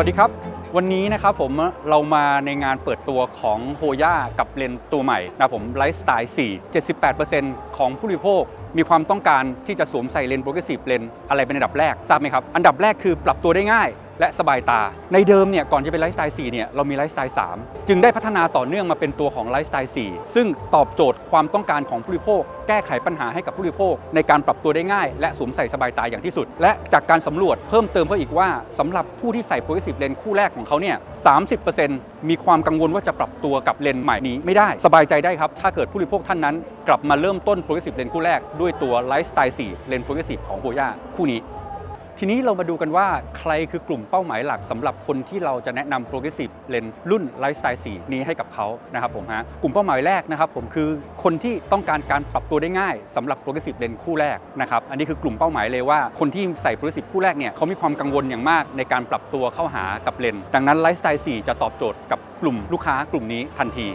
วัสดีครับ วันนี้นะครับผมเรามาในงานเปิดตัวของโฮย่ากับเลนส์ตัวใหม่นะผมไลฟ์สไตล์4 78%ของผู้บริโภคมีความต้องการที่จะสวมใส่เลนส์โปรเกรสซีฟเลนอะไรเป็นอันดับแรกทราบไหมครับ อันดับแรกคือปรับตัวได้ง่าย และสบายตา ในเดิมเนี่ยก่อนจะเป็นไลฟ์สไตล์4เนี่ยเรามีไลฟ์สไตล์3จึงได้พัฒนาต่อเนื่องมาเป็นตัวของไลฟ์สไตล์4ซึ่งตอบโจทย์ความต้องการของผู้บริโภค แก้ไขปัญหาให้กับผู้บริโภค ในการปรับตัวได้ง่าย และสวมใส่สบายตาอย่างที่สุด และจากการสำรวจเพิ่มเติมเพิ่มอีกว่าสำหรับผู้ที่ใส่โปรเกรสซีฟเลนคู่แรกของเขาเนี่ย30%มีความกังวลว่าจะปรับตัวกับเลนส์ใหม่นี้ไม่ได้สบายใจได้ครับถ้าเกิดผู้บริโภคท่านนั้น กลับมาเริ่มต้นโปรเกรสซีฟเลนคู่แรกด้วยตัวไลฟ์สไตล์4เลนส์โปรเกรสซีฟของโฮย่าคู่นี้ ทีนี้เรามาดูกันว่าใครคือกลุ่มเป้าหมายหลักสำหรับคนที่เราจะแนะนำ Progressive Lens รุ่น Lifestyle 4นี้ให้กับเขานะครับผมฮะกลุ่มเป้าหมายแรกนะครับผมคือคนที่ต้องการการปรับตัวได้ง่ายสำหรับ Progressive Lens คู่แรกนะครับอันนี้คือกลุ่มเป้าหมายเลยว่าคนที่ใส่ Progressive คู่แรกเนี่ยเขามีความกังวลอย่างมากในการปรับตัวเข้าหากับเลนส์ดังนั้น Lifestyle 4จะตอบโจทย์กับกลุ่มลูกค้ากลุ่มนี้ทันที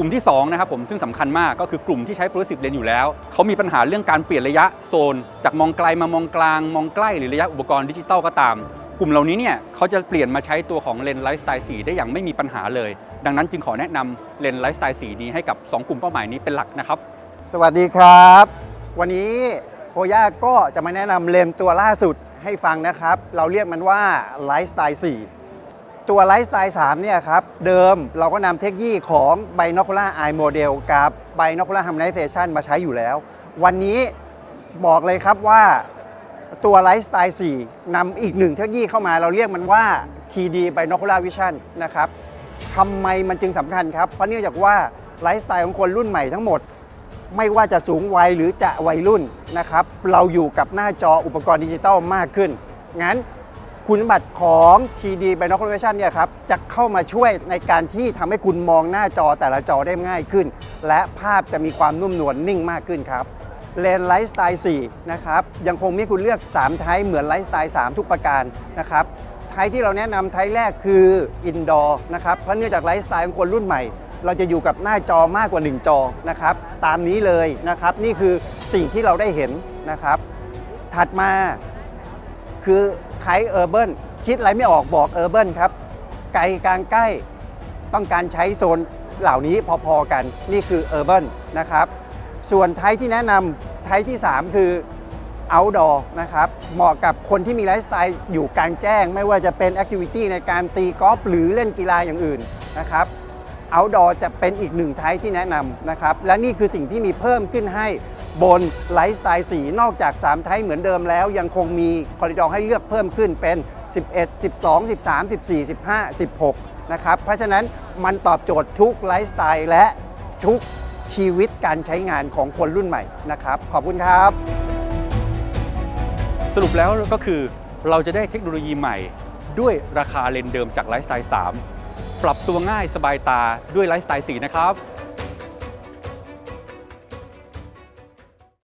ลุ่มที่2นะครับผมซึ่งสำคัญมากก็คือกลุ่มที่ใช้ progressive lens อยู่แล้ว เขามีปัญหาเรื่องการเปลี่ยนระยะโซน จากมองไกลมามองกลาง มองใกล้หรือระยะอุปกรณ์ดิจิตอลก็ตาม กลุ่มเหล่านี้เนี่ยเขาจะเปลี่ยนมาใช้ตัวของเลนส์ไลฟ์สไตล์4ได้อย่างไม่มีปัญหาเลย ดังนั้นจึงขอแนะนำเลนส์ไลฟ์สไตล์4นี้ให้กับ 2 กลุ่มเป้าหมายนี้เป็นหลักนะครับ สวัสดีครับ วันนี้โฮย่าก็จะมาแนะนำเลนส์ตัวล่าสุดให้ฟังนะครับ เราเรียกมันว่าไลฟ์สไตล์4 ตัวไลฟ์สไตล์3เนี่ยครับ เดิมเราก็นำเทคโนโลยีของ Binocular Eye Model กับ Binocular Harmonization มาใช้อยู่แล้ว วันนี้บอกเลยครับว่าตัวไลฟ์สไตล์4นำอีกหนึ่งเทคโนโลยีเข้ามาเราเรียกมันว่า TD Binocular Vision นะครับทำไมมันจึงสำคัญครับ เพราะเนื่องจากว่าไลฟ์สไตล์ของคนรุ่นใหม่ทั้งหมด ไม่ว่าจะสูงวัยหรือจะวัยรุ่นนะครับ เราอยู่กับหน้าจออุปกรณ์ดิจิตอลมากขึ้น งั้น คุณสมบัติของ TD Binocular Vision เนี่ยครับจะเข้ามาช่วยในการที่ทำให้คุณมองหน้าจอแต่ละจอได้ง่ายขึ้น และภาพจะมีความนุ่มนวลนิ่งมากขึ้นครับเลนไลฟ์สไตล์4นะครับยังคงมีคุณเลือก 3 ไทป์เหมือนไลฟ์สไตล์3ทุกประการนะครับไทป์ที่เราแนะนำไทป์แรกคืออินดอร์นะครับเพราะเนื่องจากไลฟ์สไตล์ของคนรุ่นใหม่ เราจะอยู่กับหน้าจอมากกว่า 1 จอนะครับตามนี้เลยนะครับนี่คือสิ่งที่เราได้เห็นนะครับถัดมาคือ ไทป์เออร์เบิคิดอะไรไม่ออกบอกเออร์เบิครับ ไกลกลางใกล้ต้องการใช้โซนเหล่านี้พอๆกันนี่คือเออร์เบินะครับ ส่วนไทป์ที่แนะนำไทป์ที่ 3 คือ outdoor นะครับ เหมาะกับคนที่มีไลฟ์สไตล์อยู่กลางแจ้ง ไม่ว่าจะเป็นแอคทิวิตี้ในการตีกอล์ฟหรือเล่นกีฬาอย่างอื่นนะครับ outdoor จะเป็นอีกหนึ่งไทป์ที่แนะนำนะครับ และนี่คือสิ่งที่มีเพิ่มขึ้นให้ บนไลฟ์สไตล์4นอกจาก 3 ไทป์เหมือนเดิมแล้ว ยังคงมีคอริดอร์ให้เลือกเพิ่มขึ้นเป็น 11 12 13 14 15 16 นะครับ เพราะฉะนั้นมันตอบโจทย์ทุกไลฟ์สไตล์และทุกชีวิตการใช้งานของคนรุ่นใหม่นะครับ ขอบคุณครับ สรุปแล้วก็คือเราจะได้เทคโนโลยีใหม่ ด้วยราคาเลนเดิมจากไลฟ์สไตล์3ปรับตัวง่ายสบายตาด้วยไลฟ์สไตล์4นะครับ